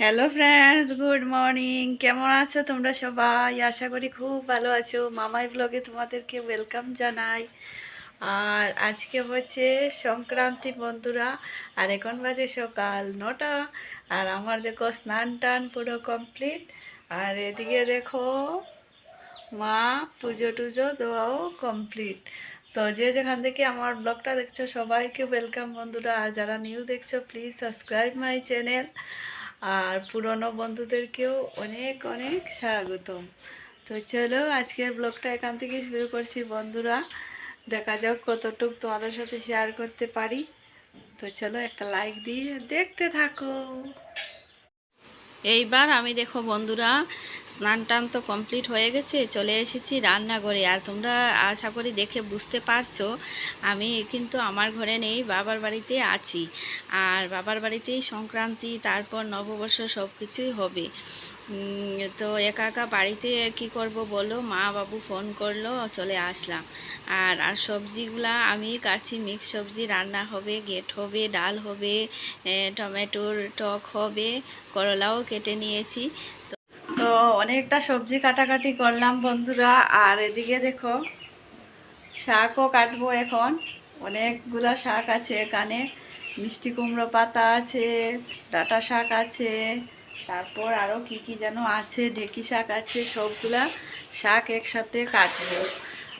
Hello friends good morning কেমন আছো তোমরা সবাই? আশা করি খুব ভালো আছো। মামাই ব্লগে তোমাদেরকে ওয়েলকাম জানাই। আর আজকে হচ্ছে সংক্রান্তি বন্ধুরা। আর এখন বাজে সকাল নটা। আর আমার দেখো স্নান টান পুরো কমপ্লিট আর এদিকে দেখো মা পুজো টুজো দেওয়াও কমপ্লিট তো যে যেখান থেকে আমার ব্লগটা দেখছ, সবাইকে ওয়েলকাম বন্ধুরা। আর যারা নিউ দেখছ প্লিজ সাবস্ক্রাইব মাই চ্যানেল আর পুরনো বন্ধুদেরকেও অনেক অনেক স্বাগতম। তো চলো আজকের ব্লগটা এখান থেকে শুরু করছি বন্ধুরা। দেখা যাক কতটুক তোমাদের সাথে শেয়ার করতে পারি। তো চলো একটা লাইক দিয়ে দেখতে থাকো। এইবার আমি দেখো বন্ধুরা, স্নান টান তো কমপ্লিট হয়ে গেছে, চলে এসেছি রান্নাঘরে। আর তোমরা আশা করি দেখে বুঝতে পারছ, আমি কিন্তু আমার ঘরে নেই, বাবার বাড়িতে আছি। আর বাবার বাড়িতেই সংক্রান্তি, তারপর নববর্ষ সব কিছুই হবে। তো একা একা বাড়িতে কি করব বলো? মা বাবু ফোন করল, চলে আসলাম। আর আর সবজিগুলা আমি কাটছি মিক্স সবজি, রান্না হবে গেট হবে, ডাল হবে টমেটোর টক হবে। করলাও কেটে নিয়েছি। তো- অনেকটা সবজি কাটাকাটি করলাম বন্ধুরা, আর এদিকে দেখো শাকও কাটবো এখন। অনেকগুলা শাক আছে এখানে। মিষ্টি কুমড়ো পাতা আছে, ডাটা শাক আছে, তারপর আরও কি কি যেন আছে, ঢেকি শাক আছে, সবগুলা শাক একসাথে কাটবো।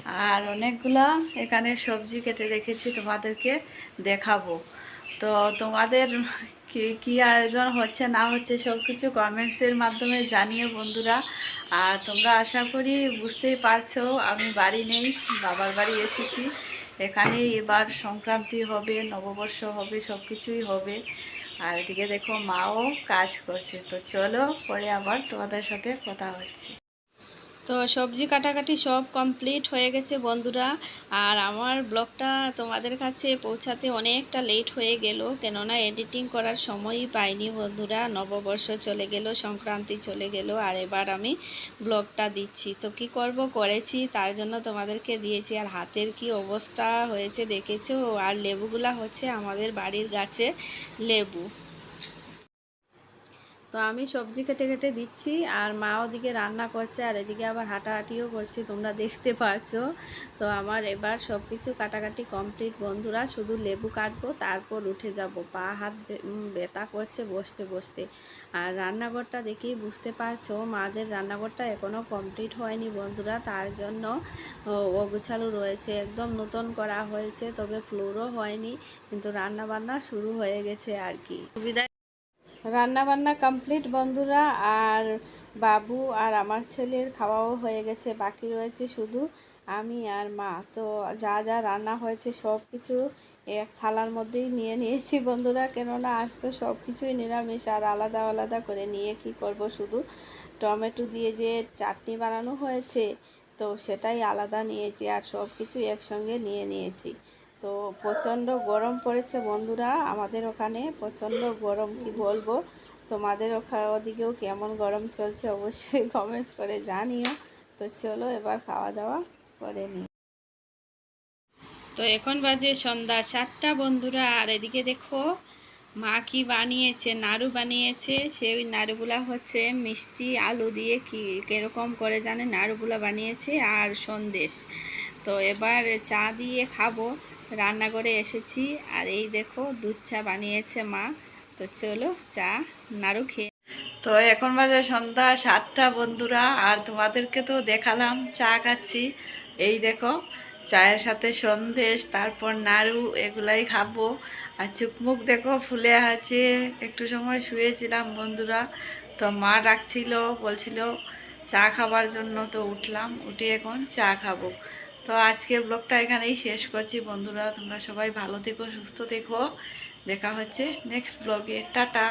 আর অনেকগুলা এখানে সবজি কেটে রেখেছি তোমাদেরকে দেখাবো। তো তোমাদের কি কি আয়োজন হচ্ছে না হচ্ছে সব কিছু কমেন্টসের মাধ্যমে জানিও বন্ধুরা। আর তোমরা আশা করি বুঝতেই পারছ, আমি বাড়ি নেই, বাবার বাড়ি এসেছি। এখানে এবার সংক্রান্তি হবে, নববর্ষ হবে সব কিছুই হবে। আর এদিকে দেখো মাও কাজ করছে। তো চলো পরে আবার তোমাদের সাথে কথা হচ্ছে। তো সবজি কাটাকাটি সব কমপ্লিট হয়ে গেছে বন্ধুরা। আর আমার ব্লগটা তোমাদের কাছে পৌঁছাতে অনেকটা লেট হয়ে গেল, কেননা এডিটিং করার সময়ই পাইনি বন্ধুরা। নববর্ষ চলে গেল, সংক্রান্তি চলে গেল, আর এবার আমি ব্লগটা দিচ্ছি। তো কি করব, করেছি, তার জন্য তোমাদেরকে দিয়েছি। আর হাতের কি অবস্থা হয়েছে, দেখেছ? আর লেবুগুলা হচ্ছে আমাদের বাড়ির গাছে লেবু। তো আমি সবজি কেটে কেটে দিচ্ছি, আর মা ওদিকে রান্না করছে, আর এদিকে আবার হাঁটাহাঁটিও করছি, তোমরা দেখতে পারছ তো আমার এবার সব কিছু কাটাকাটি কমপ্লিট। বন্ধুরা, শুধু লেবু কাটবো, তারপর উঠে যাব। পা হাত ব্যথা করছে বসতে বসতে। আর রান্নাঘরটা দেখেই বুঝতে পারছ, মাদের রান্নাঘরটা এখনও কমপ্লিট হয়নি বন্ধুরা। তার জন্য অগুছালো রয়েছে, একদম নতুন করা হয়েছে, তবে ফ্লোরও হয়নি, কিন্তু রান্না বান্না শুরু হয়ে গেছে আর কি। সুবিধা রান্না বান্না কমপ্লিট বন্ধুরা, আর বাবু আর আমার ছেলের খাওয়াও হয়ে গেছে, বাকি রয়েছে শুধু আমি আর মা। তো যা যা রান্না হয়েছে সব কিছু এক থালার মধ্যেই নিয়ে নিয়েছি বন্ধুরা, কেননা আজ তো সব কিছুই নিরামিষ আর আলাদা আলাদা করে নিয়ে কি করব শুধু। টমেটো দিয়ে যে চাটনি বানানো হয়েছে, তো সেটাই আলাদা নিয়েছি আর সব কিছু একসঙ্গে নিয়ে নিয়েছি। তো প্রচণ্ড গরম পড়েছে বন্ধুরা, আমাদের ওখানে প্রচণ্ড গরম, কি বলব? তোমাদের ওখানে ওদিকেও কেমন গরম চলছে অবশ্যই কমেন্টস করে জানিও। তো চলো এবার খাওয়া দাওয়া করে নিই। তো এখন বাজে সন্ধ্যা সাতটা বন্ধুরা, আর এদিকে দেখো মা কি বানিয়েছে, নাড়ু বানিয়েছে। সেই নাড়ুগুলা হচ্ছে মিষ্টি, আলু দিয়ে কি, কীরকম করে জানে? নাড়ুগুলা বানিয়েছে আর সন্দেশ। তো এবার চা দিয়ে খাব। রান্নাঘরে এসেছি আর এই দেখো দুধ চা বানিয়েছে মা। তো চলো চা, নাড়ু খেয়ে তো এখন বাজে সন্ধ্যা সাতটা বন্ধুরা, আর তোমাদেরকে তো দেখালাম, চা খাচ্ছি। এই দেখো, চায়ের সাথে সন্দেশ, তারপর নাড়ু, এগুলাই খাব। আর চুকমুক দেখো, ফুলে আছে। একটু সময় শুয়েছিলাম বন্ধুরা, তো মা ডাকছিল, বলছিল, চা খাবার জন্য তো উঠলাম, উঠে এখন চা খাব। তো আজকের ব্লগটা এখানেই শেষ করছি বন্ধুরা, তোমরা সবাই ভালো থেকো, সুস্থ থেকো। দেখা হচ্ছে নেক্সট ব্লগে টাটা।